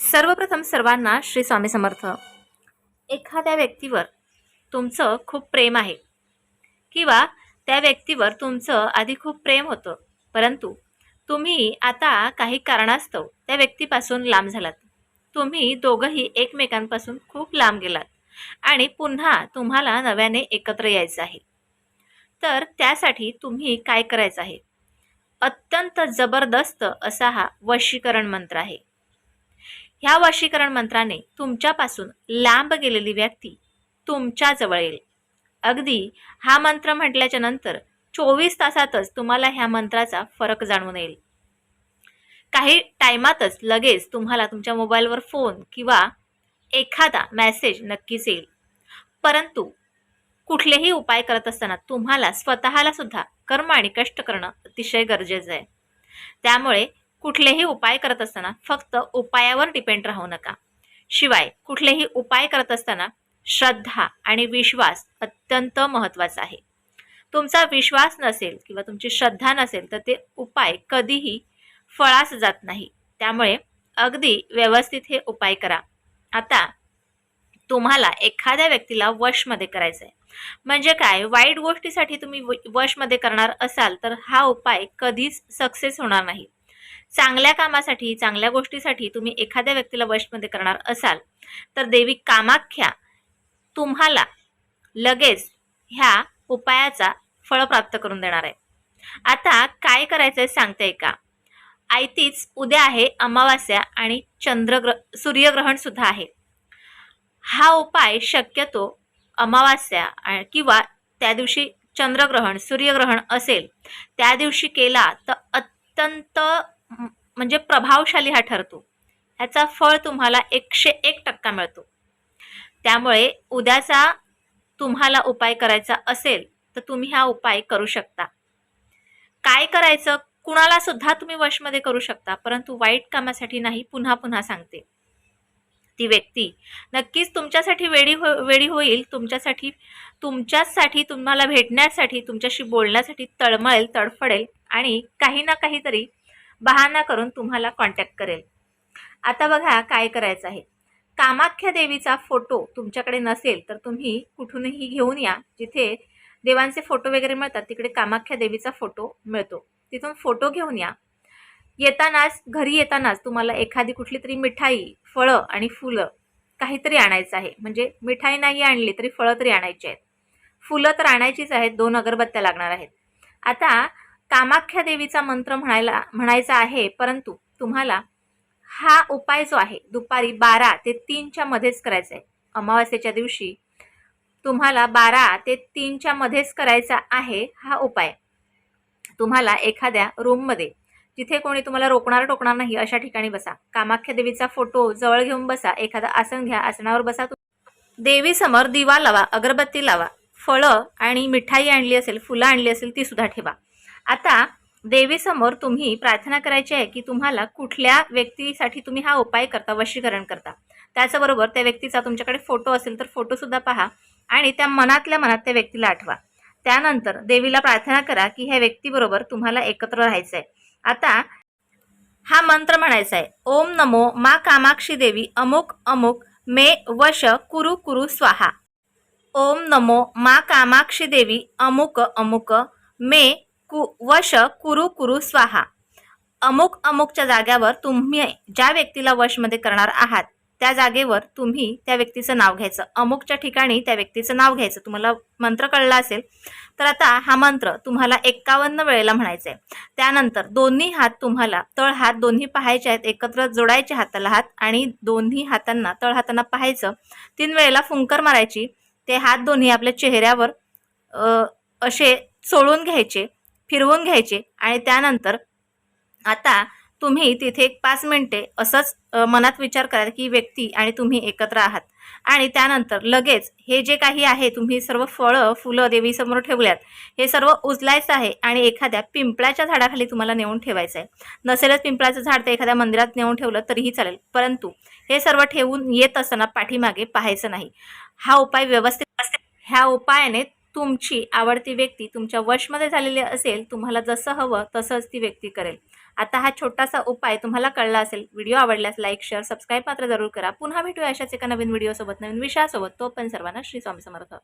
सर्वप्रथम सर्वांना श्री स्वामी समर्थ. एखाद्या व्यक्तीवर तुमचं खूप प्रेम आहे किंवा त्या व्यक्तीवर तुमचं आधी खूप प्रेम होतं परंतु तुम्ही आता काही कारणास्तव त्या व्यक्तीपासून लांब झालात. तुम्ही दोघंही एकमेकांपासून खूप लांब गेलात आणि पुन्हा तुम्हाला नव्याने एकत्र यायचं आहे. तर त्यासाठी तुम्ही काय करायचं आहे? अत्यंत जबरदस्त असा हा वशीकरण मंत्र आहे. ह्या वशीकरण मंत्राने तुमच्यापासून लांब गेलेली व्यक्ती तुमच्या जवळ येईल. अगदी हा मंत्र म्हटल्याच्या नंतर चोवीस तासातच तुम्हाला ह्या मंत्राचा फरक जाणून येईल. काही टायमातच लगेच तुम्हाला तुमच्या मोबाईलवर फोन किंवा एखादा मॅसेज नक्कीच येईल. परंतु कुठलेही उपाय करत असताना तुम्हाला स्वतःला सुद्धा कर्म आणि कष्ट करणं अतिशय गरजेचं आहे. त्यामुळे कुठलेही उपाय करत असताना फक्त उपायावर डिपेंड राहू नका. शिवाय कुठलेही उपाय करत असताना श्रद्धा आणि विश्वास अत्यंत महत्त्वाचा आहे. तुमचा विश्वास नसेल किंवा तुमची श्रद्धा नसेल तर ते उपाय कधीही फळास जात नाही. त्यामुळे अगदी व्यवस्थित हे उपाय करा. आता तुम्हाला एखाद्या व्यक्तीला वशमध्ये करायचं आहे म्हणजे काय? वाईट गोष्टीसाठी तुम्ही व- वशमध्ये करणार असाल तर हा उपाय कधीच सक्सेस होणार नाही. चांगल्या कामासाठी चांगल्या गोष्टीसाठी तुम्ही एखाद्या व्यक्तीला वशमध्ये करणार असाल तर देवी कामाख्या तुम्हाला लगेच ह्या उपायाचा फळ प्राप्त करून देणार आहे. आता काय करायचं आहे सांगते का आयतीच उद्या आहे अमावास्या आणि चंद्रग्र सूर्यग्रहण सुद्धा आहे. हा उपाय शक्यतो अमावास्या किंवा त्या दिवशी चंद्रग्रहण सूर्यग्रहण असेल त्या दिवशी केला तर अत्यंत म्हणजे प्रभावशाली हा ठरतो. ह्याचा फळ तुम्हाला एकशे एक टक्का मिळतो. त्यामुळे उद्याचा तुम्हाला उपाय करायचा असेल तर तुम्ही हा उपाय करू शकता. काय करायचं? कुणाला सुद्धा तुम्ही वशमध्ये करू शकता परंतु वाईट कामासाठी नाही पुन्हा पुन्हा सांगते. ती व्यक्ती नक्कीच तुमच्यासाठी वेळी हो वेळी होईल तुमच्यासाठी तुमच्यासाठी तुम्हाला भेटण्यासाठी तुमच्याशी बोलण्यासाठी तळमळेल तडफडेल आणि काही ना काहीतरी बहाणा करून तुम्हाला कॉन्टॅक्ट करेल. आता बघा काय करायचं आहे. कामाख्या देवीचा फोटो तुमच्याकडे नसेल तर तुम्ही कुठूनही घेऊन या. जिथे देवांचे फोटो वगैरे मिळतात तिकडे कामाख्या देवीचा फोटो मिळतो. तिथून फोटो घेऊन या. येतानाच घरी येतानाच तुम्हाला एखादी कुठली तरी मिठाई फळं आणि फुलं काहीतरी आणायचं आहे. म्हणजे मिठाई नाही आणली तरी फळं तरी आणायची आहेत. फुलं तर आणायचीच आहेत दोन अगरबत्त्या लागणार आहेत. आता कामाख्या देवीचा मंत्र म्हणायला म्हणायचा आहे परंतु तुम्हाला हा उपाय जो आहे दुपारी बारा ते तीनच्या मध्येच करायचा आहे. अमावास्येच्या दिवशी तुम्हाला बारा ते तीनच्या मध्येच करायचा आहे हा उपाय. तुम्हाला एखाद्या रूममध्ये जिथे कोणी तुम्हाला रोखणार टोकणार नाही अशा ठिकाणी बसा. कामाख्या देवीचा फोटो जवळ घेऊन बसा. एखादा आसन घ्या. आसनावर बसा देवीसमोर दिवा लावा अगरबत्ती लावा. फळं आणि मिठाई आणली असेल फुलं आणली असेल ती सुद्धा ठेवा. आता देवीसमोर तुम्ही प्रार्थना करायची आहे की तुम्हाला कुठल्या व्यक्तीसाठी तुम्ही हा उपाय करता वशीकरण करता. त्याचबरोबर त्या व्यक्तीचा तुमच्याकडे फोटो असेल तर फोटोसुद्धा पहा आणि त्या मनातल्या मनात त्या व्यक्तीला आठवा. त्यानंतर देवीला प्रार्थना करा की ह्या व्यक्तीबरोबर तुम्हाला एकत्र राहायचं आहे आता हा मंत्र म्हणायचा आहे. ओम नमो मा कामाक्षी देवी अमुक अमुक मे वश कुरु कुरु स्वाहा. ओम नमो मा कामाक्षी देवी अमुक अमुक मे कु वश कुरु कुरु स्वाहा. अमुक अमुकच्या जाग्यावर तुम्ही ज्या व्यक्तीला वशमध्ये करणार आहात त्या जागेवर तुम्ही त्या व्यक्तीचं नाव घ्यायचं. अमुकच्या ठिकाणी त्या व्यक्तीचं नाव घ्यायचं. तुम्हाला मंत्र कळला असेल तर आता हा मंत्र तुम्हाला एक्कावन्न वेळेला म्हणायचा आहे त्यानंतर दोन्ही हात तुम्हाला तळ हात दोन्ही पाहायचे आहेत एकत्र जोडायचे हाताला हात आणि दोन्ही हातांना तळ हातांना पाहायचं. तीन वेळेला फुंकर मारायची. ते हात दोन्ही आपल्या चेहऱ्यावर असे चोळून घ्यायचे. फिरवून घ्यायचे आणि त्यानंतर आता तुम्ही तिथे एक पाच मिनटे असंच मनात विचार करा की व्यक्ती आणि तुम्ही एकत्र आहात. आणि त्यानंतर लगेच हे जे काही आहे तुम्ही सर्व फळं फुलं देवीसमोर ठेवल्यात हे सर्व उचलायचं आहे आणि एखाद्या पिंपळाच्या झाडाखाली तुम्हाला नेऊन ठेवायचं आहे. नसेलच पिंपळाचं झाड तर एखाद्या मंदिरात नेऊन ठेवलं तरीही चालेल परंतु हे सर्व ठेवून येत असताना पाठीमागे पाहायचं नाही. हा उपाय व्यवस्थित ह्या उपायाने तुमची आवडती व्यक्ती तुमच्या वशमध्ये झालेली असेल तुम्हाला जसं हवं तसंच ती व्यक्ती करेल. आता हा छोटासा उपाय तुम्हाला कळला असेल व्हिडिओ आवडल्यास लाईक शेअर सबस्क्राईब मात्र जरूर करा. पुन्हा भेटूया अशाच एका नवीन व्हिडिओसोबत नवीन विषयासोबत. तो पण सर्वांना श्री स्वामी समर्थ.